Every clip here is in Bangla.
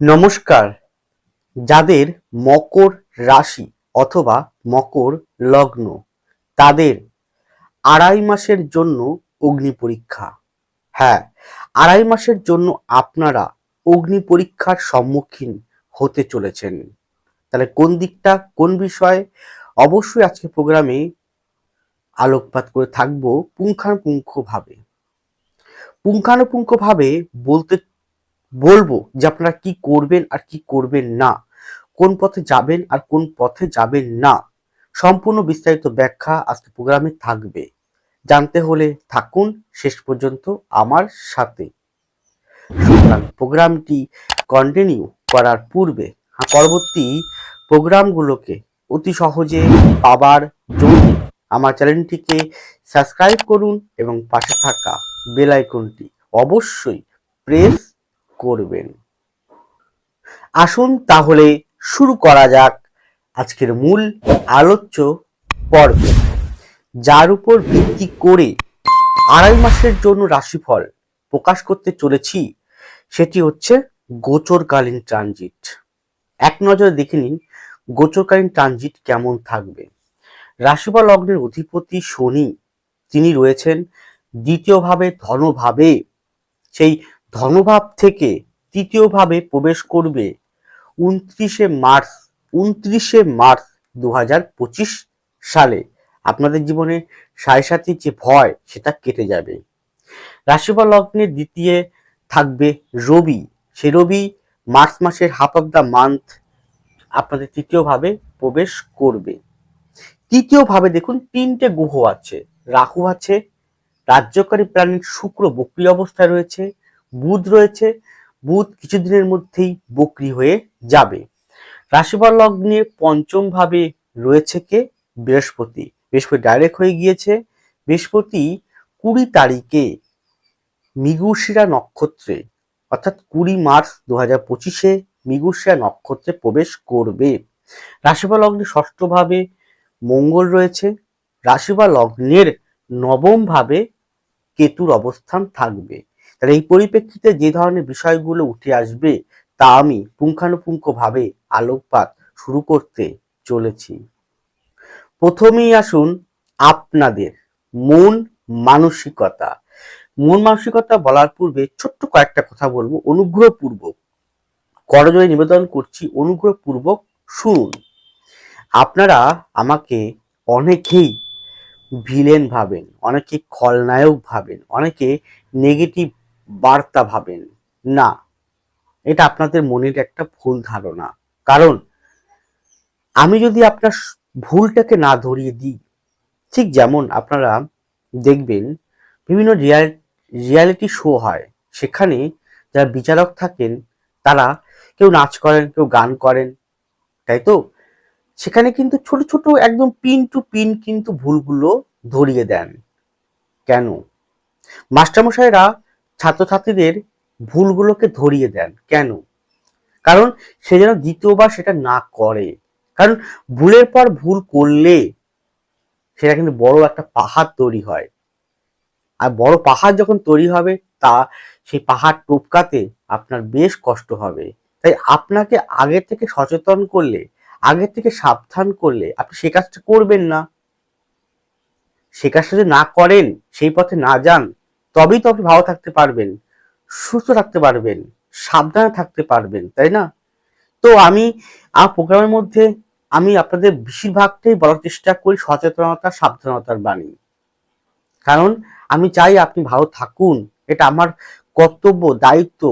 নমস্কার। যাদের মকর রাশি অথবা মকর লগ্ন, তাদের আড়াই মাসের জন্য অগ্নি পরীক্ষা। হ্যাঁ আড়াই মাসের জন্য আপনারা অগ্নি পরীক্ষার সম্মুখীন হতে চলেছেন। তাহলে কোন দিকটা, কোন বিষয়? অবশ্যই আজকে প্রোগ্রামে আলোকপাত করে থাকব পুঙ্খানুপুঙ্খভাবে। পুঙ্খানুপুঙ্খভাবে বলতে বলব যে আপনারা কি করবেন আর কি করবেন না কোন পথে যাবেন আর কোন পথে যাবেন না সম্পূর্ণ বিস্তারিত ব্যাখ্যা আজকে প্রোগ্রামে থাকবে। জানতে হলে থাকুন শেষ পর্যন্ত আমার সাথে। সুতরাং প্রোগ্রামটি কন্টিনিউ করার পূর্বে হ্যাঁ, পরবর্তী প্রোগ্রামগুলোকে অতি সহজে পাবার জন্য আমার চ্যানেলটিকে সাবস্ক্রাইব করুন এবং পাশে থাকা বেল আইকনটি অবশ্যই প্রেস করবেন। আসুন তাহলে শুরু করা যাক আজকের মূল আলোচ্য পর্ব। যার উপর ভিত্তি করে আড়াই মাসের জন্য রাশিফল প্রকাশ করতে চলেছি, সেটি হচ্ছে গোচরকালীন ট্রানজিট। এক নজরে দেখে নিন গোচরকালীন ট্রানজিট কেমন থাকবে। রাশিফল লগ্নের অধিপতি শনি, তিনি রয়েছেন দ্বিতীয়ভাবে, ধনভাবে, সেই ধনভাব থেকে তৃতীয়ভাবে প্রবেশ করবে উনত্রিশে মার্চ উনত্রিশে মার্চ দু সালে। আপনাদের জীবনে সাড়ে সাতির যে ভয়, সেটা কেটে যাবে। রাশি বা লগ্নের দ্বিতীয় থাকবে রবি। সে রবি মার্চ মাসের হাফ অফ দ্য মান্থ আপনাদের তৃতীয়ভাবে প্রবেশ করবে। তৃতীয়ভাবে দেখুন, তিনটে গ্রহ আছে। রাহু আছে, রাজ্যকারী প্রাণীর শুক্র বক্রি অবস্থায় রয়েছে বুধ রয়েছে। বুধ কিছুদিনের মধ্যেই বক্রি হয়ে যাবে। রাশিফল লগ্নের পঞ্চম ভাবে রয়েছে কে? বৃহস্পতি। বৃহস্পতি ডাইরেক্ট হয়ে গিয়েছে। বৃহস্পতি কুড়ি তারিখে মৃগশিরা নক্ষত্রে, অর্থাৎ কুড়ি মার্চ দু হাজার পঁচিশে মৃগশিরা নক্ষত্রে প্রবেশ করবে। রাশিফল লগ্নে ষষ্ঠভাবে মঙ্গল রয়েছে। রাশিফল লগ্নের নবম ভাবে কেতুর অবস্থান থাকবে। তাহলে এই পরিপ্রেক্ষিতে যে ধরনের বিষয়গুলো উঠে আসবে, তা আমি পুঙ্খানুপুঙ্খভাবে আলোকপাত শুরু করতে চলেছি। প্রথমেই আসুন আপনাদের মন মানসিকতা। মন মানসিকতা বলার পূর্বে ছোট্ট কয়েকটা কথা বলব। অনুগ্রহপূর্বক, করজোড়ে নিবেদন করছি, অনুগ্রহপূর্বক শুনুন। আপনারা আমাকে অনেকেই ভিলেন ভাবেন, অনেকে খলনায়ক ভাবেন, অনেকে নেগেটিভ বার্তা ভাবেন। না, এটা আপনাদের মনের একটা ভুল ধারণা। কারণ আমি যদি আপনার ভুলটাকে না ধরিয়ে দিই, ঠিক যেমন আপনারা দেখবেন বিভিন্ন রিয়াল, রিয়ালিটি শো হয়। সেখানে যারা বিচারক থাকেন, তারা কেউ নাচ করেন, কেউ গান করেন, তাই তো? সেখানে কিন্তু ছোট ছোট একদম পিন টু পিন কিন্তু ভুলগুলো ধরিয়ে দেন। কেন? মাস্টারমশাইরা ছাত্রছাত্রীদের ভুলগুলোকে ধরিয়ে দেন। কেন? কারণ সে যেন দ্বিতীয়বার সেটা না করে। কারণ ভুলের পর ভুল করলে সেটা কিন্তু বড় একটা পাহাড় তৈরি হয়। আর বড় পাহাড় যখন তৈরি হবে, তা সেই পাহাড় টপকাতে আপনার বেশ কষ্ট হবে। তাই আপনাকে আগে থেকে সচেতন করলে, আগে থেকে সাবধান করলে আপনি সে কাজটা করবেন না। সে কাজটা যদি না করেন, সেই পথে না যান তবেই তো আপনি ভালো থাকতে পারবেন, সুস্থ থাকতে পারবেন, সাবধানে থাকতে পারবেন, তাই না? তো আমি, আমার প্রোগ্রামের মধ্যে আমি আপনাদের বেশিরভাগটাই বলার চেষ্টা করি সচেতনতা, সাবধানতার বাণী। কারণ আমি চাই আপনি ভালো থাকুন, এটা আমার কর্তব্য, দায়িত্ব।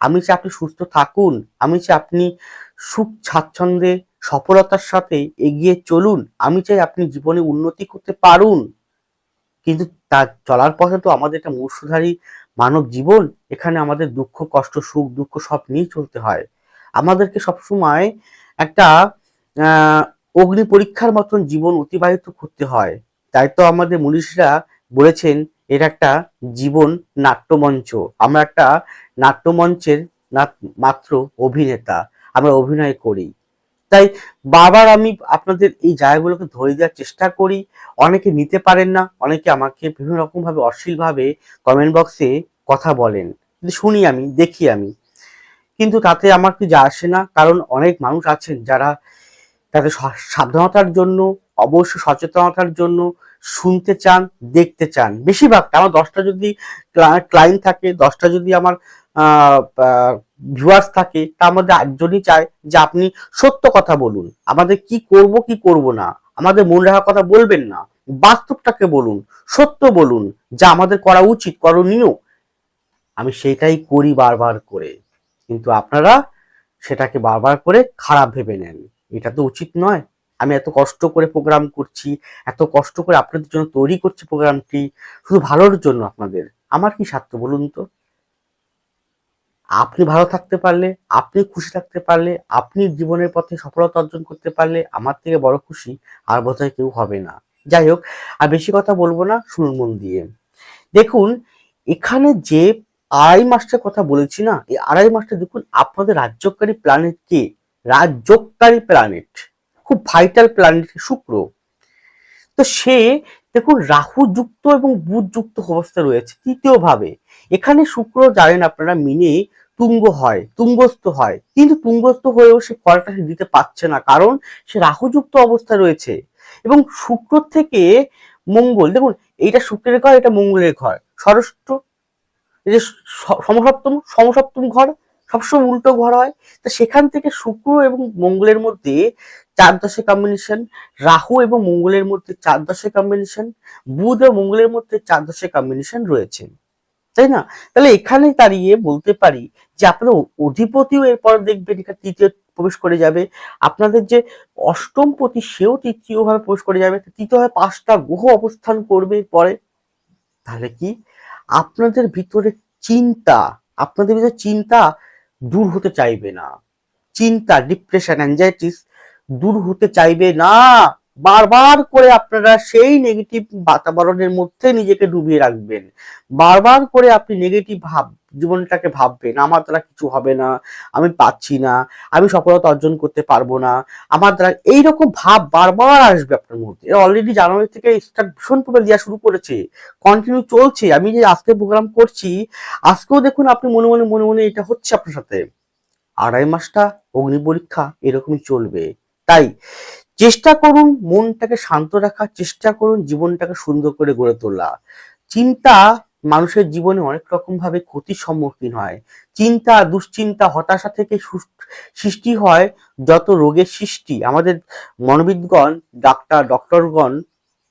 আমি চাই আপনি সুস্থ থাকুন, আমি চাই আপনি সুখ, স্বাচ্ছন্দ্যে, সফলতার সাথে এগিয়ে চলুন। আমি চাই আপনি জীবনে উন্নতি করতে পারুন। কিন্তু তার চলার পথে তো আমাদের একটা মূর্ষধারী মানব জীবন, এখানে আমাদের দুঃখ, কষ্ট, সুখ, দুঃখ সব নিয়ে চলতে হয়। আমাদেরকে সবসময় একটা অগ্নি পরীক্ষার মতন জীবন অতিবাহিত করতে হয়। তাই তো আমাদের মনীষীরা বলেছেন এটা একটা জীবন নাট্যমঞ্চ। আমরা একটা নাট্যমঞ্চের মাত্র অভিনেতা। আমরা অভিনয় করি। তাই বারবার আমি আপনাদের এই জায়গাগুলোকে ধরে দেওয়ার চেষ্টা করি। অনেকে নিতে পারেন না, অনেকে আমাকে বিভিন্ন রকম ভাবে অশ্লীল ভাবে কমেন্ট বক্সে কথা বলেন। শুনি আমি, দেখি আমি। কিন্তু তাতে আমার কি যা আসে না, কারণ অনেক মানুষ আছেন যারা তাদের সাবধানতার জন্য, অবশ্য সচেতনতার জন্য শুনতে চান, দেখতে চান। বেশিরভাগ আমার দশটা যদি ক্লায়েন্ট থাকে, দশটা যদি আমার ভিউয়ার্স থাকে, তার মধ্যে আটজনই চায় যে আপনি সত্য কথা বলুন। আমাদের কি করব কি করব না? আমাদের মন রাখার কথা বলবেন না। বাস্তবটাকে বলুন, সত্য বলুন, যা আমাদের করা উচিত, করণীয়। আমি সেটাই করি বারবার করে। কিন্তু আপনারা সেটাকে বারবার করে খারাপ ভেবে নেন। এটা তো উচিত নয়। আমি এত কষ্ট করে প্রোগ্রাম করছি, এত কষ্ট করে আপনাদের জন্য তৈরি করছি প্রোগ্রামটি শুধু ভালোর জন্য আপনাদের। আমার কি স্বার্থ বলুন তো? আপনি ভালো থাকতে পারলে, আপনি খুশি থাকতে পারলে, আপনি জীবনের পথে সফলতা অর্জন করতে পারলে আমার থেকে বড় খুশি আর বোধহয় কেউ হবে না। যাই হোক, আর বেশি কথা বলব না, শুনুন মন দিয়ে। দেখুন, এখানে যে আড়াই মাসটার কথা বলেছি না, এই আড়াই মাসটা দেখুন, আপনাদের রাজ্যকারী প্ল্যানেট কে? রাজ্যকারী প্ল্যানেট খুব ভাইটাল প্ল্যানেট শুক্র। তো সে দেখুন রাহু যুক্ত এবং বুধ যুক্ত অবস্থা রয়েছে। তৃতীয় ভাবে এখানে শুক্র জানেন আপনারা মিনে তুঙ্গ হয়, তুঙ্গস্থ হয়। কিন্তু তুঙ্গস্থ হয়েও সে ফলটা সে দিতে পারছে না, কারণ সে রাহুযুক্ত অবস্থায় রয়েছে। এবং শুক্র থেকে মঙ্গল, দেখুন, এইটা শুক্রের ঘর, এটা মঙ্গলের ঘর। ষষ্ঠ, এই যে সমসপ্তম সমসপ্তম ঘর সবসময় উল্টো ঘর হয়। তো সেখান থেকে শুক্র এবং মঙ্গলের মধ্যে চার দশে কম্বিনেশন রাহু এবং মঙ্গলের মধ্যে চার দশে কম্বিনেশন বুধ ও মঙ্গলের মধ্যে চার দশে কম্বিনেশন রয়েছে। তাই না? তাহলে এখানে দাঁড়িয়ে বলতে পারি যে আপনার অধিপতিও এরপর দেখবেন, এখানে তৃতীয় প্রবেশ করে যাবে। আপনাদের যে অষ্টম পতি, সেও তৃতীয় ভাবে প্রবেশ করে যাবে। তৃতীয় ভাবে পাঁচটা গ্রহ অবস্থান করবে পরে তাহলে কি? আপনাদের ভিতরে চিন্তা, আপনাদের ভিতরে চিন্তা দূর হতে চাইবে না। চিন্তা ডিপ্রেশন অ্যাংজাইটিস দূর হতে চাইবে না। বারবার করে আপনারা সেই নেগেটিভ বাতাবরণের মধ্যে নিজেকে ডুবিয়ে রাখবেন। বারবার করে আপনি নেগেটিভ ভাব জীবনটাকে ভাববেন আমার দ্বারা কিছু হবে না, আমি পাচ্ছি না, আমি সফলতা অর্জন করতে পারব না। আমার দ্বারা এইরকম ভাব বারবার আসবে আপনার মধ্যে। অলরেডি জানুয়ারি থেকে স্টার্ট ভীষণ ভাবে দেওয়া শুরু করেছে কন্টিনিউ চলছে। আমি যে আজকে প্রোগ্রাম করছি, আজকেও দেখুন আপনি মনে মনে মনে মনে এটা হচ্ছে আপনার সাথে। আড়াই মাসটা অগ্নি পরীক্ষা, এরকমই চলবে। তাই চেষ্টা করুন মনটাকে শান্ত রাখার, চেষ্টা করুন জীবনটাকে সুন্দর করে গড়ে তোলা চিন্তা মানুষের জীবনে অনেক রকম ভাবে ক্ষতির সম্মুখীন হয়। চিন্তা, দুশ্চিন্তা, হতাশা থেকে সৃষ্টি হয় যত রোগের সৃষ্টি। আমাদের মনোবিদগণ, ডাক্তার, ডক্টরগণ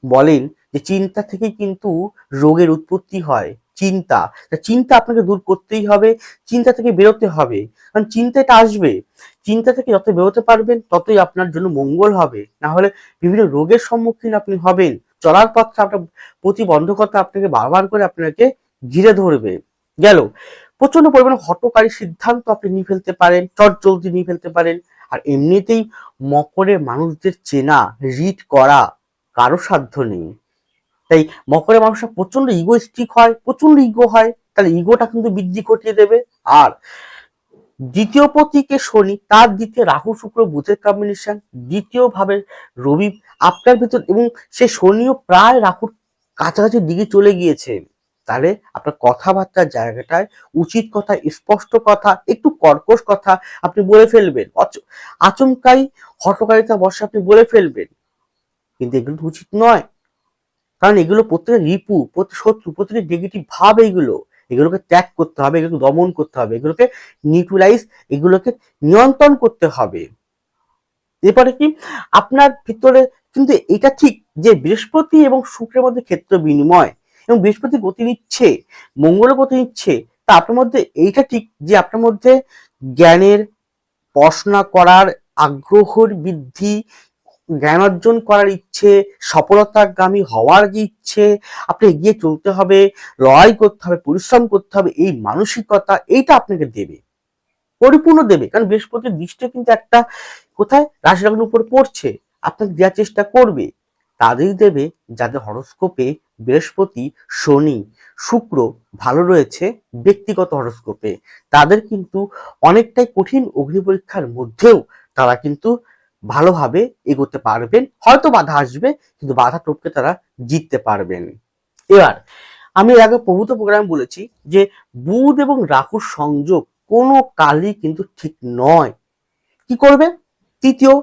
বলেন যে চিন্তা থেকে কিন্তু রোগের উৎপত্তি হয়, চিন্তা। চিন্তা আপনাকে দূর করতেই হবে, চিন্তা থেকে বেরোতে হবে। কারণ চিন্তাটা আসবে। চিন্তা থেকে যত বেরোতে পারবেন, ততই আপনার জন্য মঙ্গল হবে। না হলে বিভিন্ন রোগের সম্মুখীন আপনি হবেন। চলার পথটা আপনার প্রতিবন্ধকতা আপনাকে বারবার করে আপনাকে ঘিরে ধরবে। গেল। প্রচণ্ড পরিমাণে হটকারী সিদ্ধান্ত আপনি নিয়ে ফেলতে পারেন চট জলদি নিয়ে ফেলতে পারেন। আর এমনিতেই মকরের মানুষদের চেনা, রিড করা কারও সাধ্য নেই। তাই মকরের মানুষরা প্রচণ্ড ইগোস্টিক হয় প্রচণ্ড ইগো হয়, তাহলে ইগোটা কিন্তু বৃদ্ধি ঘটিয়ে দেবে। আর দ্বিতীয় পতিকে শনি, তার দ্বিতীয় রাহু, শুক্র, বুধের কম্বিনেশন দ্বিতীয় ভাবে রবি, আপনার ভিতর এবং সে শনিও প্রায় রাহুর কাছাকাছি দিকে চলে গিয়েছে। তাহলে আপনার কথাবার্তার জায়গাটায় উচিত কথা, স্পষ্ট কথা, একটু কর্কশ কথা আপনি বলে ফেলবেন। আচমকাই হটকারিতা বসে আপনি বলে ফেলবেন। কিন্তু এগুলো উচিত নয়। কারণ এগুলো প্রত্যেকটা রিপু, প্রত্যেক শত্রু, প্রত্যেকটা নেগেটিভ ভাব এগুলো। এগুলোকে ত্যাগ করতে হবে, এগুলোকে দমন করতে হবে, এগুলোকে নিউট্রালাইজ এগুলোকে নিয়ন্ত্রণ করতে হবে। এরপরে কি? আপনার ভিতরে কিন্তু এটা ঠিক যে বৃহস্পতি এবং শুক্রের মধ্যে ক্ষেত্র বিনিময় এবং বৃহস্পতি গতি নিচ্ছে, মঙ্গল গতি নিচ্ছে, তা আপনার মধ্যে এইটা ঠিক যে আপনার মধ্যে জ্ঞানের পড়াশোনা করার আগ্রহর বৃদ্ধি জ্ঞান অর্জন করার ইচ্ছে, সফলতাগামী হওয়ার যে ইচ্ছে, আপনি এগিয়ে চলতে হবে, লড়াই করতে হবে, পরিশ্রম করতে হবে, এই মানসিকতা এইটা আপনাকে দেবে। পরিপূর্ণ দেবে। কারণ বৃহস্পতির দৃষ্টি কিন্তু একটা, কোথায়? রাশি লগ্নের উপর পড়ছে। আপনাকে দেওয়ার চেষ্টা করবে। তাদের দেবে যাদের হরস্কোপে বৃহস্পতি, শনি, শুক্র ভালো রয়েছে, ব্যক্তিগত হরস্কোপে। তাদের কিন্তু অনেকটাই কঠিন অগ্নি পরীক্ষার মধ্যেও তারা কিন্তু ভালোভাবে এগোতে পারবেন। হয়তো বাধা আসবে, কিন্তু বাধা টপকে তারা জিততে পারবেন। এবার, আমি এর আগে প্রভূত প্রোগ্রাম বলেছি যে, বুধ এবং রাহুর সংযোগ কোনো কালই কিন্তু ঠিক নয়। কি করবে? তৃতীয়,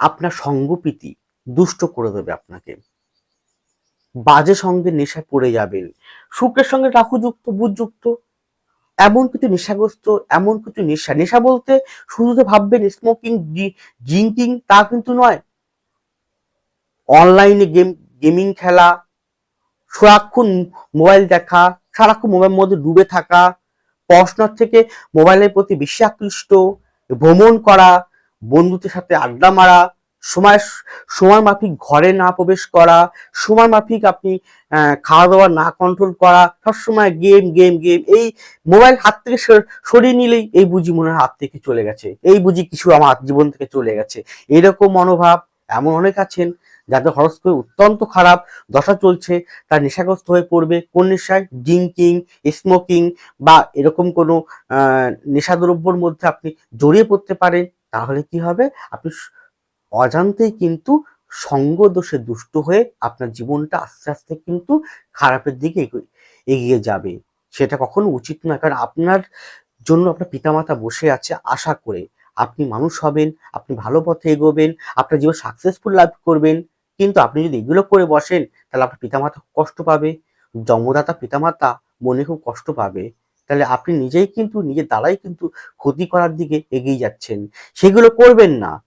আপনার সঙ্গপ্রীতি দুষ্ট করে দেবে আপনাকে। বাজে সঙ্গে নেশায় পড়ে যাবেন। সুখের সঙ্গে রাহুযুক্ত বুধযুক্ত এমন কিছু নেশাগ্রস্ত, এমন কিছু নেশা। নেশা বলতে শুধু যে ভাববেন স্মোকিং ড্রিঙ্কিং তা কিন্তু নয়। অনলাইনে গেম গেমিং খেলা, সারাক্ষণ মোবাইল দেখা, সারাক্ষণ মোবাইলের মধ্যে ডুবে থাকা, পড়াশোনার থেকে মোবাইলের প্রতি বেশি আকৃষ্ট, ভ্রমণ করা, বন্ধুদের সাথে আড্ডা মারা সময় সময় মাফিক ঘরে না প্রবেশ করা, সময় মাফিক আপনি খাওয়া দাওয়া না কন্ট্রোল করা, সবসময় গেম গেম গেম এই মোবাইল হাত থেকে সরিয়ে নিলেই এই বুঝি মনে হয় হাত থেকে চলে গেছে। এই বুঝি কিছু আমার জীবন থেকে চলে গেছে। এরকম মনোভাব এমন অনেক আছেন যাদের হরস্কোপে অত্যন্ত খারাপ দশা চলছে, তার নেশাগ্রস্ত হয়ে পড়বে, কোন নেশায়? ড্রিঙ্কিং স্মোকিং বা এরকম কোনো নেশাদ্রব্যর মধ্যে আপনি জড়িয়ে পড়তে পারেন, তাহলে কি হবে? আপনি অজান্তেই কিন্তু সঙ্গ দোষে দুষ্ট হয়ে আপনার জীবনটা আস্তে আস্তে কিন্তু খারাপের দিকে এগো- এগিয়ে যাবে। সেটা কখনো উচিত নয়, কারণ আপনার জন্য আপনার পিতামাতা বসে আছে আশা করে। আপনি মানুষ হবেন, আপনি ভালো পথে এগোবেন, আপনার জীবন সাকসেসফুল লাভ করবেন। কিন্তু আপনি যদি এগুলো করে বসেন, তাহলে আপনার পিতামাতা কষ্ট পাবে। জন্মদাতা পিতামাতা মনে খুব কষ্ট পাবে। তাহলে আপনি নিজেই কিন্তু, নিজের দ্বারাই কিন্তু ক্ষতি করার দিকে এগিয়ে যাচ্ছেন। সেগুলো করবেন না।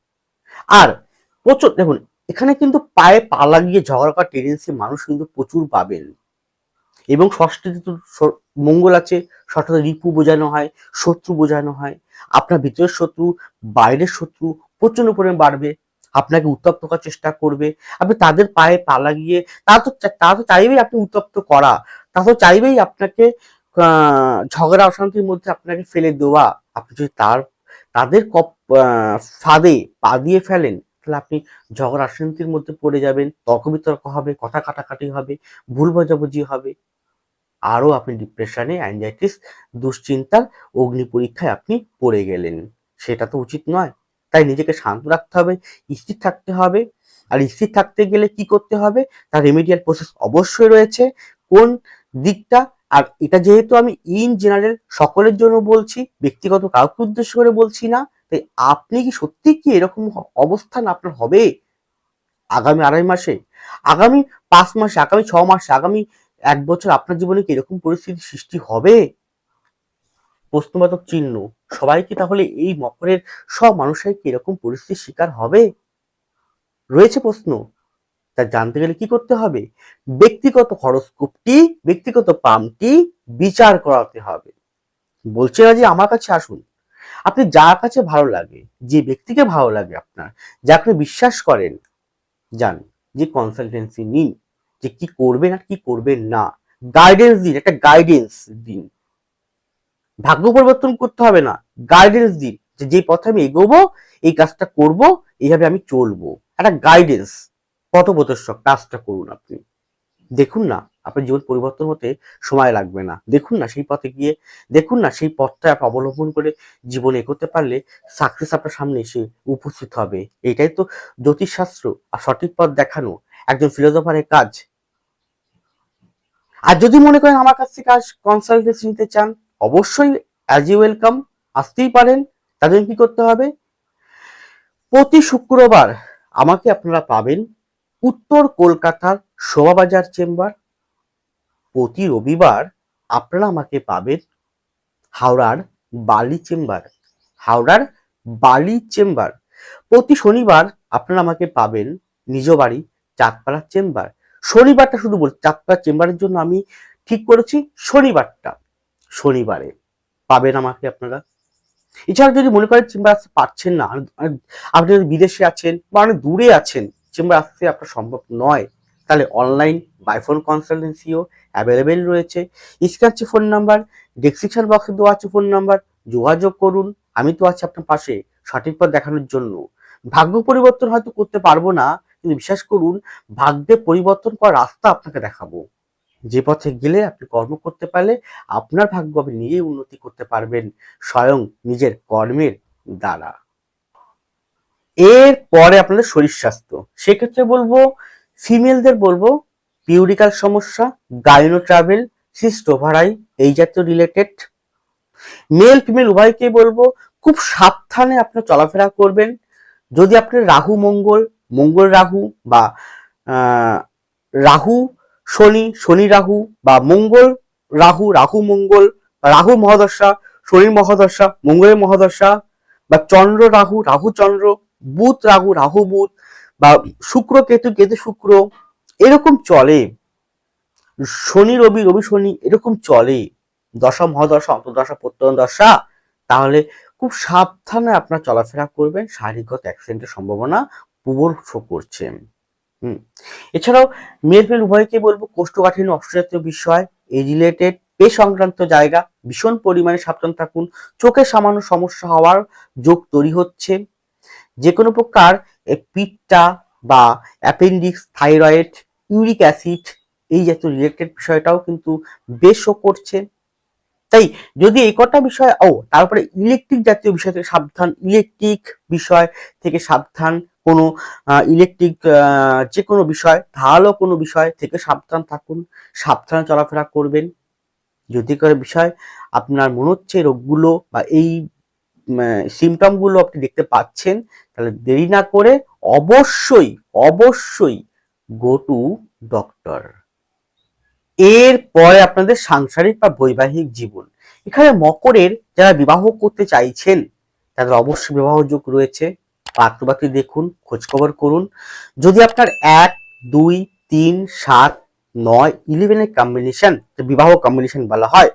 আর প্রচুর, দেখুন, এখানে কিন্তু পায়ে পা লাগিয়ে ঝগড়া করার টেন্ডেন্সি মানুষ কিন্তু প্রচুর পাবেন। এবং ষষ্ঠীতে তো মঙ্গল আছে, ষষ্ঠীতে রিপু বোঝানো হয়, শত্রু বোঝানো হয়। আপনার ভিতরের শত্রু, বাইরের শত্রু প্রচণ্ড পরিমাণে বাড়বে, আপনাকে উত্তপ্ত করার চেষ্টা করবে, আপনি তাদের পায়ে পা লাগিয়ে, তা তো তা তো চাইবেই আপনি উত্তপ্ত করা, তা তো চাইবেই আপনাকে ঝগড়া অশান্তির মধ্যে আপনাকে ফেলে দেওয়া। আপনি যদি তার, তাদের ফাঁদে পা দিয়ে ফেলেন, তাহলে আপনি ঝগড়া অশান্তির মধ্যে পড়ে যাবেন তর্ক বিতর্ক হবে, কথা কাটাকাটি হবে, ভুল বোঝাবুঝি হবে। আরও আপনি ডিপ্রেশনে অ্যাংজাইটিস দুশ্চিন্তার অগ্নি পরীক্ষায় আপনি পড়ে গেলেন। সেটা তো উচিত নয়। তাই নিজেকে শান্ত রাখতে হবে, স্থির থাকতে হবে। আর স্থির থাকতে গেলে কি করতে হবে? তার রেমিডিয়াল প্রসেস অবশ্যই রয়েছে। কোন দিকটা? আর এটা যেহেতু আমি ইন জেনারেল সকলের জন্য বলছি, ব্যক্তিগত কাউকে উদ্দেশ্য করে বলছি না তাই আপনি কি সত্যি কি এরকম অবস্থান আপনার হবে? আগামী আড়াই মাসে? আগামী পাঁচ মাসে? আগামী ছ মাসে? আগামী এক বছর আপনার জীবনে কি এরকম পরিস্থিতি সৃষ্টি হবে? প্রশ্নবাচক চিহ্ন। সবাই কি তাহলে এই মকরের সব মানুষের কি এরকম পরিস্থিতির শিকার হবে? রয়েছে প্রশ্ন। তা জানতে গেলে কি করতে হবে? ব্যক্তিগত হরস্কোপটি ব্যক্তিগত পামটি বিচার করাতে হবে। বলছে না যে আমার কাছে আসুন। আপনি যার কাছে ভালো লাগে, যে ব্যক্তিকে ভালো লাগে আপনার, যাকে বিশ্বাস করেন যান যে কনসালটেন্সি নিন যে কি করবেন আর কি করবেন না। গাইডেন্স দিন, একটা গাইডেন্স দিন। ভাগ্য পরিবর্তন করতে হবে না গাইডেন্স দিন যে যে পথে আমি এগোবো, এই কাজটা করব, এইভাবে আমি চলবো। একটা গাইডেন্স পথপ্রদর্শক কাজটা করুন আপনি। দেখুন না আপনার জীবন পরিবর্তন হতে সময় লাগবে না। দেখুন না সেই পথে গিয়ে, দেখুন না সেই পথটা আপনি অবলম্বন করে জীবনে এগোতে পারলে সাকসেস আপনার সামনে এসে উপস্থিত হবে। এটাই তো জ্যোতিষশাস্ত্র। আর সঠিক পথ দেখানো একজন ফিলোজফারের কাজ। আর যদি মনে করেন আমার কাছ থেকে আজ কনসালটেন্সি নিতে চান, অবশ্যই অ্যাজ ইউ ওয়েলকাম আসতেই পারেন। তাদের কি করতে হবে? প্রতি শুক্রবার আমাকে আপনারা পাবেন উত্তর কলকাতার শোভাবাজার চেম্বার প্রতি রবিবার আপনারা আমাকে পাবেন হাওড়ার বালি চেম্বার, হাওড়ার বালি চেম্বার। প্রতি শনিবার আপনারা আমাকে পাবেন নিজ বাড়ি চাঁদপাড়ার চেম্বার। শনিবারটা শুধু বলছি চাঁদপাড়ার চেম্বারের জন্য আমি ঠিক করেছি, শনিবারটা, শনিবারে পাবেন আমাকে আপনারা। এছাড়া যদি মনে করেন চেম্বার আসতে পারছেন না আপনি যদি বিদেশে আছেন বা অনেক দূরে আছেন, চেম্বার আসতে আপনার সম্ভব নয়। তাহলে অনলাইন বাইফোন কনসালটেন্সিও অ্যাভেলেবেল রয়েছে। স্ক্যাচে ফোন নাম্বার ডেসক্রিপশন বক্সে দেওয়া আছে ফোন নাম্বার যোগাযোগ করুন। আমি তো আছি আপনার পাশে সঠিক পথ দেখানোর জন্য। ভাগ্য পরিবর্তন হয়তো করতে পারব না, কিন্তু বিশ্বাস করুন, ভাগ্যে পরিবর্তন করার রাস্তা আপনাকে দেখাবো। যে পথে গেলে আপনি কর্ম করতে পারলে আপনার ভাগ্য আপনি নিজেই উন্নতি করতে পারবেন, স্বয়ং নিজের কর্মের দ্বারা। এর পরে আপনাদের শরীর স্বাস্থ্য। সেক্ষেত্রে বলব ফিমেলদের বলব, পিউরিকাল সমস্যা গাইনো ট্রাভেল সিস্ট ওভারাই এই জাতীয় রিলেটেড মেল ফিমেল উভয়কেই বলব, খুব সাবধানে আপনার চলাফেরা করবেন। যদি আপনার রাহু, মঙ্গল মঙ্গল রাহু বা রাহু, শনি শনি রাহু বা মঙ্গল রাহু রাহু, মঙ্গল, রাহু মহাদশা, শনি মহাদশা, মঙ্গলের মহাদশা বা চন্দ্র রাহু রাহু চন্দ্র, বুধ রাহু রাহু বুধ বা শুক্র, কেতু কেতু শুক্র, এরকম চলে। শনি, রবি রবি, শনি, এরকম চলে। দশা, মহাদশা, অন্তর্দশা প্রত্যয় দশা তাহলে খুব সাবধানে আপনার চলাফেরা করবেন। শারীরিকগত অ্যাক্সিডেন্টের সম্ভাবনা প্রবল শো করছে। হুম। এছাড়াও মেল ফেল উভয়কে বলব, কোষ্ঠকাঠিন্য অষ্টজাতীয় বিষয় এই রিলেটেড পে সংক্রান্ত জায়গা, ভীষণ পরিমাণে সাবধান থাকুন। চোখে সামান্য সমস্যা হওয়ার যোগ তৈরি হচ্ছে। যে কোনো প্রকার পিত্তা বা অ্যাপেন্ডিক্স, থাইরয়েড, ইউরিক অ্যাসিড এই জাতীয় রিলেটেড বিষয়টাও কিন্তু বেশ করছে। তাই যদি এই কটা বিষয়, ও, তারপরে ইলেকট্রিক জাতীয় বিষয় থেকে সাবধান, ইলেকট্রিক বিষয় থেকে সাবধান, কোনো ইলেকট্রিক যে কোনো বিষয় ধারালো কোনো বিষয় থেকে সাবধান থাকুন, সাবধানে চলাফেরা করবেন। যদি করে বিষয় আপনার মনে হচ্ছে রোগগুলো বা এই সিমটমগুলো আপনি দেখতে পাচ্ছেন, তাহলে দেরি না করে অবশ্যই অবশ্যই গো টু ডক্টর এর পরে আপনাদের সাংসারিক বা বৈবাহিক জীবন। এখানে মকরের যারা বিবাহ করতে চাইছেন, তাদের অবশ্যই বিবাহ যোগ রয়েছে। পাত্রপাত্রী দেখুন, খোঁজখবর করুন। যদি আপনার এক, দুই, তিন, সাত, নয় ইলেভেনের কম্বিনেশন বিবাহ কম্বিনেশন বলা হয়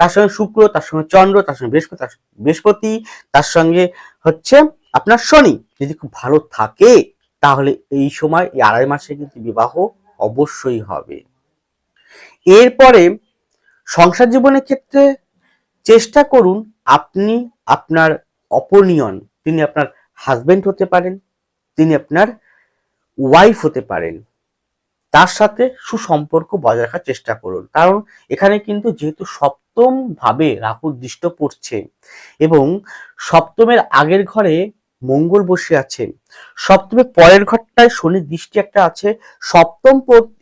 তার সঙ্গে শুক্র, তার সঙ্গে চন্দ্র, তার সঙ্গে বৃহস্পতি বৃহস্পতি, তার সঙ্গে হচ্ছে আপনার শনি। যদি খুব ভালো থাকে, তাহলে এই সময়, এই আড়াই মাসে কিন্তু বিবাহ অবশ্যই হবে। এরপরে সংসার জীবনের ক্ষেত্রে চেষ্টা করুন আপনি আপনার অপনিয়ন, তিনি আপনার হাজবেন্ড হতে পারেন, তিনি আপনার ওয়াইফ হতে পারেন। তার সাথে সুসম্পর্ক বজায় রাখার চেষ্টা করুন। কারণ এখানে কিন্তু যেহেতু সপ্তম ভাবে রাহু দৃষ্ট পড়ছে এবং সপ্তমের আগের ঘরে মঙ্গল বসে আছে সপ্তমের পরের ঘরটায় শনির দৃষ্টি একটা আছে, সপ্তম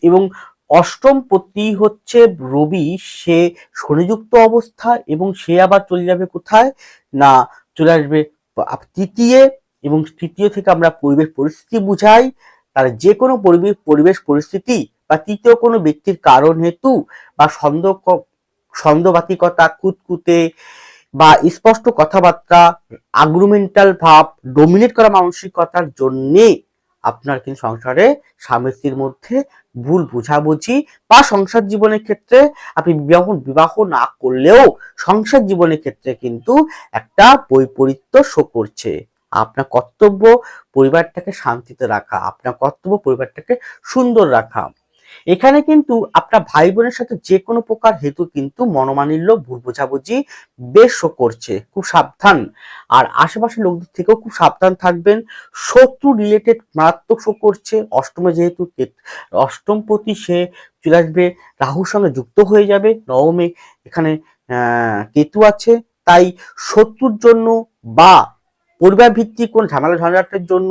এবং অষ্টম পতি হচ্ছে রবি, সে শনিযুক্ত অবস্থা এবং সে আবার চলে যাবে কোথায়? না, চলে আসবে তৃতীয় এবং তৃতীয় থেকে আমরা পরিবেশ পরিস্থিতি বুঝাই। তার যে কোনো পরিবেশ পরিস্থিতি বা তৃতীয় কোনো ব্যক্তির কারণ হেতু বা সন্দেহ সন্দেহবাতিকতা, কুতকুতে বা স্পষ্ট কথাবার্তা আগ্রুমেন্টাল ভাব ডোমিনেট করা মানসিকতার জন্যে আপনার কিন্তু সংসারে স্বামী মধ্যে ভুল বুঝাবুঝি বা সংসার জীবনের ক্ষেত্রে আপনি বিবাহ বিবাহ না করলেও সংসার জীবনের ক্ষেত্রে কিন্তু একটা বৈপরীত্য শো করছে। আপনার কর্তব্য পরিবারটাকে শান্তিতে রাখা, আপনার কর্তব্য পরিবারটাকে সুন্দর রাখা। এখানে কিন্তু আপনার ভাই বোনের সাথে যে কোনো প্রকার হেতু কিন্তু মনোমানিল্য ভুল বোঝাবুঝি বেশ শো করছে, খুব সাবধান। আর আশেপাশের লোকদের থেকেও খুব সাবধান থাকবেন। শত্রু রিলেটেড মারাত্মক শো করছে। অষ্টমে যেহেতু অষ্টম প্রতি সে চলে আসবে, রাহুর সঙ্গে যুক্ত হয়ে যাবে, নবমে এখানে কেতু আছে। তাই শত্রুর জন্য বা পরিবার ভিত্তিক কোন ঝামেলা ঝঞ্ঝাটের জন্য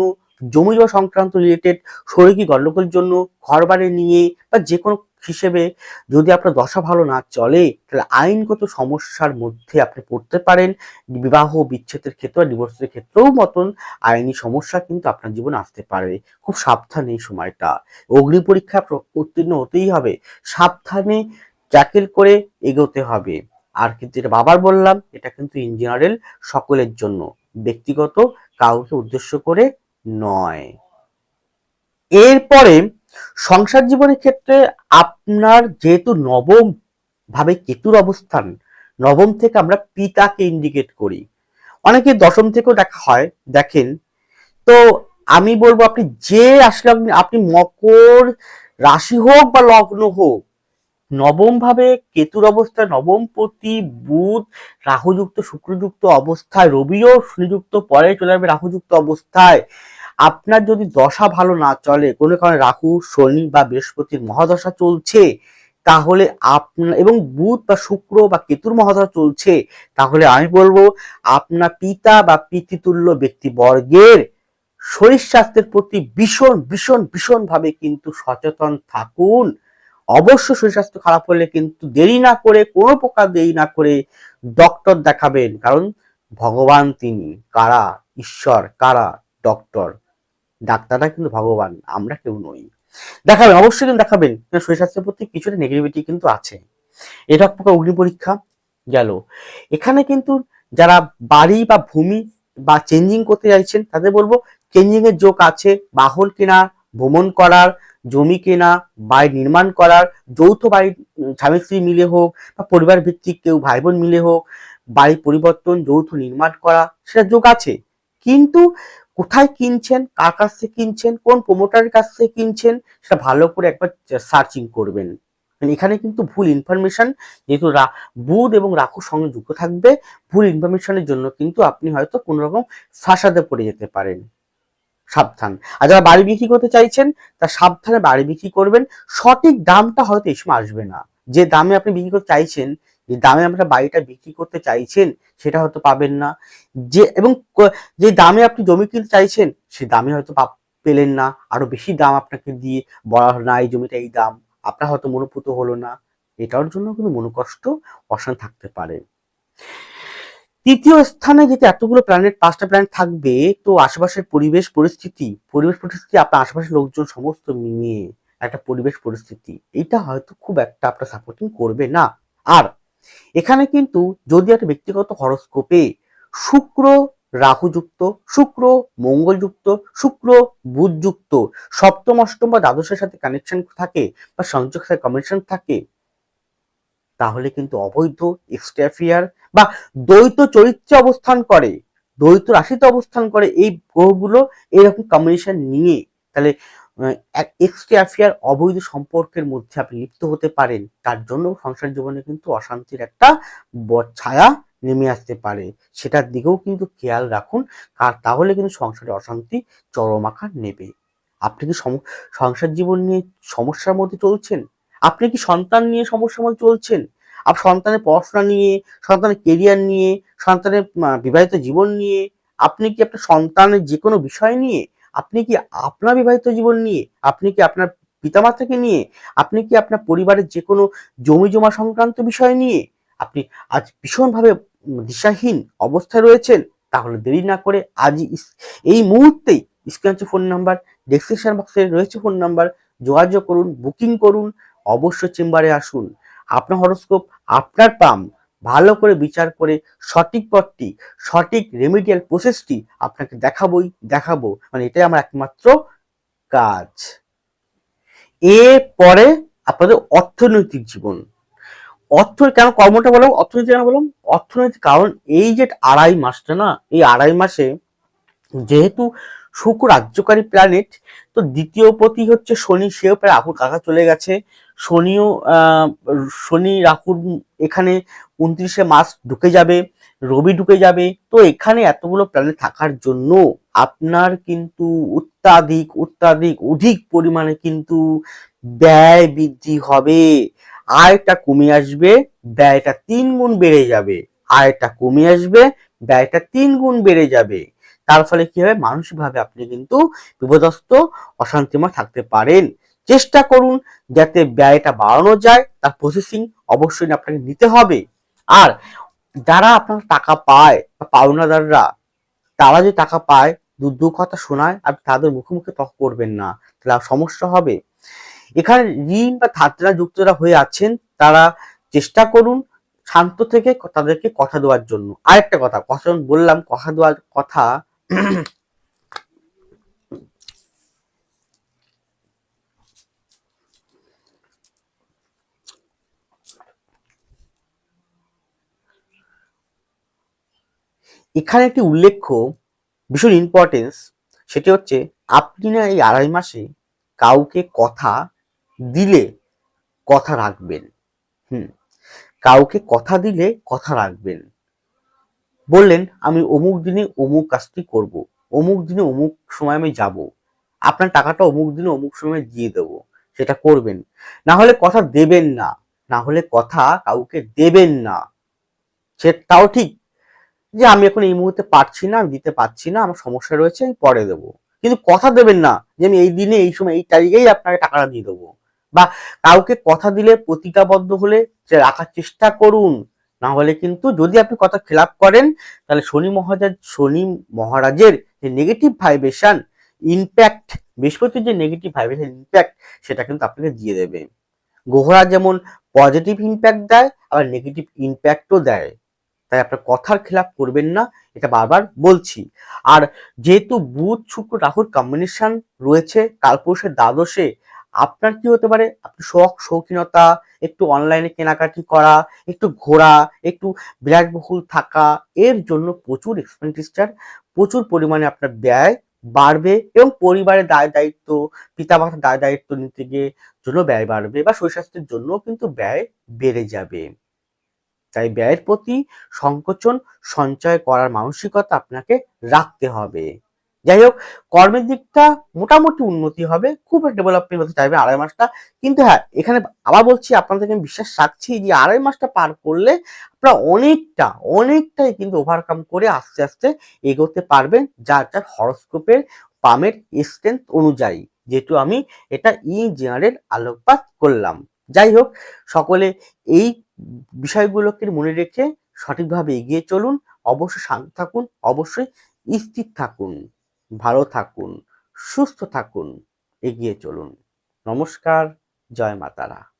জমি জমা সংক্রান্ত রিলেটেড শরীরী গণ্ডগোলের জন্য ঘর বাড়ি নিয়ে বা যে কোনো হিসেবে যদি আপনার দশা ভালো না চলে, তাহলে আইনগত সমস্যার মধ্যে আপনি পড়তে পারেন। বিবাহ বিচ্ছেদের ক্ষেত্রে বা ডিভোর্সের ক্ষেত্রেও মতন আইনি সমস্যা কিন্তু আপনার জীবনে আসতে পারে। খুব সাবধানে এই সময়টা। অগ্নি পরীক্ষা উত্তীর্ণ হতেই হবে। সাবধানে ট্যাকেল করে এগোতে হবে। আর কিন্তু এটা বাবার বললাম, এটা কিন্তু ইন জেনারেল সকলের জন্য। ব্যক্তিগত, কাউকে উদ্দেশ্য করে নয়। এরপরে সংসার জীবনের ক্ষেত্রে আপনার যেহেতু নবম ভাবে কেতুর অবস্থান, নবম থেকে আমরা পিতাকে ইন্ডিকেট করি। অনেকে দশম থেকেও দেখা হয়, দেখেন। তো আমি বলব আপনি যে আসলে আপনি মকর রাশি হোক বা লগ্ন হোক নবম ভাবে কেতুর অবস্থায় নবম প্রতি বুধ, রাহুযুক্ত, শুক্রযুক্ত অবস্থায়, রবিও নিযুক্ত পরে চলে যাবে রাহুযুক্ত অবস্থায়। আপনার যদি দশা ভালো না চলে, কোনো কারণে রাহু, শনি বা বৃহস্পতির মহাদশা চলছে, তাহলে আপনার এবং বুধ বা শুক্র বা কেতুর মহাদশা চলছে, তাহলে আমি বলব আপনার পিতা বা পিতৃতুল্য ব্যক্তিবর্গের শরীর স্বাস্থ্যের প্রতি ভীষণ ভীষণ ভীষণ ভাবে কিন্তু সচেতন থাকুন। অবশ্য শরীর স্বাস্থ্য খারাপ হলে কিন্তু দেরি না করে, কোনো প্রকার দেরি না করে ডক্টর দেখাবেন। কারণ ভগবান তিনি। কারা? ঈশ্বর। কারা? ডক্টর ডাক্তাররা কিন্তু ভগবান। আমরা কেউ নই। দেখাবেন, অবশ্যই কিন্তু দেখাবেন। শরীর স্বাস্থ্যের প্রতি কিছুটা নেগেটিভিটি কিন্তু আছে। এটা এক প্রকার অগ্নি পরীক্ষা গেল। এখানে কিন্তু যারা বাড়ি বা ভূমি বা চেঞ্জিং করতে চাইছেন, তাদের বলব চেঞ্জিং এর যোগ আছে। বাহন কেনা ভ্রমণ করার জমি কেনা, বাড়ি নির্মাণ করার, যৌথ বাড়ি, স্বামী স্ত্রী মিলে হোক বা পরিবার ভিত্তিক কেউ ভাই বোন মিলে হোক বাড়ি পরিবর্তন, যৌথ নির্মাণ করা, সেটা যোগ আছে। কিন্তু কোথায় কিনছেন, কার কাছ থেকে কিনছেন, কোন প্রোমোটারের কাছ থেকে কিনছেন, সেটা ভালো করে একবার সার্চিং করবেন। মানে এখানে কিন্তু ভুল ইনফরমেশন যেহেতু বুধ এবং রাহুর সঙ্গে যুক্ত থাকবে, ভুল ইনফরমেশনের জন্য কিন্তু আপনি হয়তো কোনো রকম ফাঁসাতে পড়ে যেতে পারেন। সাবধান। আর যারা বাড়ি বিক্রি করতে চাইছেন তা সাবধানে বাড়ি বিক্রি করবেন। সঠিক দামটা হয়তো এই সময় আসবে না। যে দামে আপনি বিক্রি করতে চাইছেন, যে দামে আপনারা বাড়িটা বিক্রি করতে চাইছেন, সেটা হয়তো পাবেন না। যে এবং যে দামে আপনি জমি কিনতে চাইছেন, সে দামে হয়তো পেলেন না। আরও বেশি দাম আপনাকে দিয়ে বলা হলো না, এই জমিটা এই দাম। আপনার হয়তো মনোপুত হলো না। এটার জন্য কিন্তু মনোকষ্ট অশান্তি থাকতে পারে। তৃতীয় স্থানে যেতে এতগুলো প্ল্যানেট পাঁচটা প্ল্যানেট থাকবে, তো আশেপাশের পরিবেশ পরিস্থিতি পরিবেশ পরিস্থিতি আপনার আশেপাশের লোকজন সমস্ত মিলিয়ে একটা পরিবেশ পরিস্থিতি, এটা হয়তো খুব একটা আপনার সাপোর্টিং করবে না। আর এখানে কিন্তু যদি একটা ব্যক্তিগত হরস্কোপে শুক্র রাহু যুক্ত শুক্র মঙ্গল যুক্ত শুক্র বুধ যুক্ত সপ্তম, অষ্টম বা দ্বাদশের সাথে কানেকশন থাকে বা সংযোগ সাথে কমিশন থাকে তাহলে কিন্তু অবৈধ এক্সট্রাফিয়ার বা দ্বৈত চরিত্রে অবস্থান করে, দ্বৈত রাশিতে অবস্থান করে এই গ্রহগুলো এরকম কম্বিনেশন নিয়ে, তাহলে এক্সট্রা অ্যাফেয়ার অবৈধ সম্পর্কের মধ্যে আপনি লিপ্ত হতে পারেন, তার জন্য সংসার জীবনে কিন্তু অশান্তির একটা ছায়া নেমে আসতে পারে। সেটার দিকেও কিন্তু খেয়াল রাখুন আর তাহলে কিন্তু সংসারে অশান্তি চরম আকার নেবে। আপনি কি সংসার জীবন নিয়ে সমস্যার মধ্যে চলছেন? আপনি কি সন্তান নিয়ে সমস্যার মধ্যে চলছেন? আপ সন্তানের পড়াশোনা নিয়ে, সন্তানের কেরিয়ার নিয়ে, সন্তানের বিবাহিত জীবন নিয়ে, আপনি কি আপনার সন্তানের যে কোনো বিষয় নিয়ে, আপনি কি আপনার বিবাহিত জীবন নিয়ে, আপনি কি আপনার পিতামাতাকে নিয়ে, আপনি কি আপনার পরিবারের যে কোনো জমি জমা সংক্রান্ত বিষয় নিয়ে, আপনি আজ ভীষণভাবে দিশাহীন অবস্থায় রয়েছেন, তাহলে দেরি না করে আজই এই মুহূর্তেই স্ক্রিন ফোন নাম্বার ডেসক্রিপশন বক্সে রয়েছে ফোন নাম্বার, যোগাযোগ করুন বুকিং করুন অবশ্যই চেম্বারে আসুন। আপনার হরস্কোপ আপনার পাম, ভালো করে বিচার করে সঠিক পথটি, সঠিক রেমিডিয়াল প্রসেসটি আপনাকে দেখাবই, দেখাবো। মানে এটাই আমার একমাত্র কাজ। এরপরে আপনাদের অর্থনৈতিক জীবন। অর্থ কেন কর্মটা বললাম? অর্থনীতি কেন বললাম? অর্থনৈতিক কারণ এই যে আড়াই মাসটা না, এই আড়াই মাসে যেহেতু শুক্র রাজ্যকারী প্ল্যানেট তো দ্বিতীয় পতি হচ্ছে শনি, সেও প্রায় রাহুর কাকা চলে গেছে। শনিও শনি, রাহুর এখানে উনত্রিশে মাস ঢুকে যাবে, রবি ঢুকে যাবে। তো এখানে এতগুলো প্ল্যানেট থাকার জন্য আপনার কিন্তু অত্যাধিক অত্যাধিক, অধিক পরিমাণে কিন্তু ব্যয় বৃদ্ধি হবে। আয়টা কমে আসবে, ব্যয়টা তিন গুণ বেড়ে যাবে। আয়টা কমে আসবে, ব্যয়টা তিন গুণ বেড়ে যাবে। তার ফলে কি হবে? মানসিকভাবে আপনি কিন্তু বিপদস্ত অশান্তিময় থাকতে পারেন। চেষ্টা করুন যাতে ব্যয়টা বাড়ানো যায়, তার প্রসেসিং অবশ্যই আপনাকে নিতে হবে। আর যারা আপনার টাকা পায় পাওনাদাররা, তারা যে টাকা পায় দু দু কথা শোনায়, আর তাদের মুখে মুখে তর্ক করবেন না। তাহলে সমস্যা হবে। এখানে ঋণ বা ধাত্রা যুক্তরা হয়ে আছেন, তারা চেষ্টা করুন শান্ত থেকে তাদেরকে কথা দেওয়ার জন্য। আরেকটা কথা কথা যখন বললাম, কথা দেওয়ার কথা এখানে একটি উল্লেখ্য ভীষণ ইম্পর্টেন্স সেটি হচ্ছে আপনি না এই আড়াই মাসে কাউকে কথা দিলে কথা রাখবেন। হুম, কাউকে কথা দিলে কথা রাখবেন। বললেন, আমি অমুক দিনে অমুক কাজটি করব, অমুক দিনে অমুক সময় আমি যাব, আপনার টাকাটা অমুক দিনে অমুক সময় দিয়ে দেব, সেটা করবেন। না হলে কথা দেবেন না না হলে কথা কাউকে দেবেন না। সে, তাও ঠিক যে আমি এখন এই মুহূর্তে পারছি না, আমি দিতে পারছি না, আমার সমস্যা রয়েছে, আমি পরে দেবো। কিন্তু কথা দেবেন না যে আমি এই দিনে, এই সময়, এই তারিখেই আপনাকে টাকাটা দিয়ে দেবো। বা কাউকে কথা দিলে প্রতিজ্ঞাবদ্ধ হলে রাখার চেষ্টা করুন। না হলে কিন্তু যদি আপনি কথা খেলাপ করেন, তাহলে শনি মহারাজ, শনি মহারাজের যে নেগেটিভ ভাইব্রেশন ইম্প্যাক্ট বৃহস্পতির যে নেগেটিভ ভাইব্রেশন ইম্প্যাক্ট সেটা কিন্তু আপনাকে দিয়ে দেবে। গ্রহরা যেমন পজিটিভ ইম্প্যাক্ট দেয়, আবার নেগেটিভ ইম্প্যাক্টও দেয়। তাই আপনার কথার খেলাপ করবেন না, এটা বারবার বলছি। আর যেহেতু বুধ, শুক্র, রাহুর কম্বিনেশন রয়েছে, কালপুরুষের দ্বাদশে, আপনার কি হতে পারে? আপনি শখ, শৌখিনতা, একটু অনলাইনে কেনাকাটি করা, একটু ঘোরা, একটু বিলাসবহুল থাকা, এর জন্য প্রচুর এক্সপেন্ডিচার প্রচুর পরিমাণে আপনার ব্যয় বাড়বে এবং পরিবারের দায় দায়িত্ব, পিতামাতার দায় দায়িত্ব নিতে গিয়ে জন্য ব্যয় বাড়বে বা শরীর স্বাস্থ্যের জন্য কিন্তু ব্যয় বেড়ে যাবে। তাই ব্যয়ের প্রতি সংকোচন সঞ্চয় করার মানসিকতা আপনাকে রাখতে হবে। যাই হোক, কর্মের দিকটা মোটামুটি উন্নতি হবে, খুব ডেভেলপমেন্ট হতে চাইবে আড়াই মাসটা। কিন্তু হ্যাঁ এখানে আবার বলছি, আপনাদেরকে আমি বিশ্বাস রাখছি যে আড়াই মাসটা পার করলে আপনারা অনেকটা, অনেকটাই কিন্তু ওভারকাম করে আস্তে আস্তে এগোতে পারবেন যার যার হরস্কোপের পামের স্ট্রেংথ অনুযায়ী। যেহেতু আমি এটা ইন জেনারেল আলোকপাত করলাম। যাই হোক, সকলে এই বিষয়গুলোকে মনে রেখে সঠিকভাবে এগিয়ে চলুন, অবশ্যই শান্ত থাকুন, অবশ্যই স্থির থাকুন, ভালো থাকুন, সুস্থ থাকুন, এগিয়ে চলুন। নমস্কার, জয় মাতারা।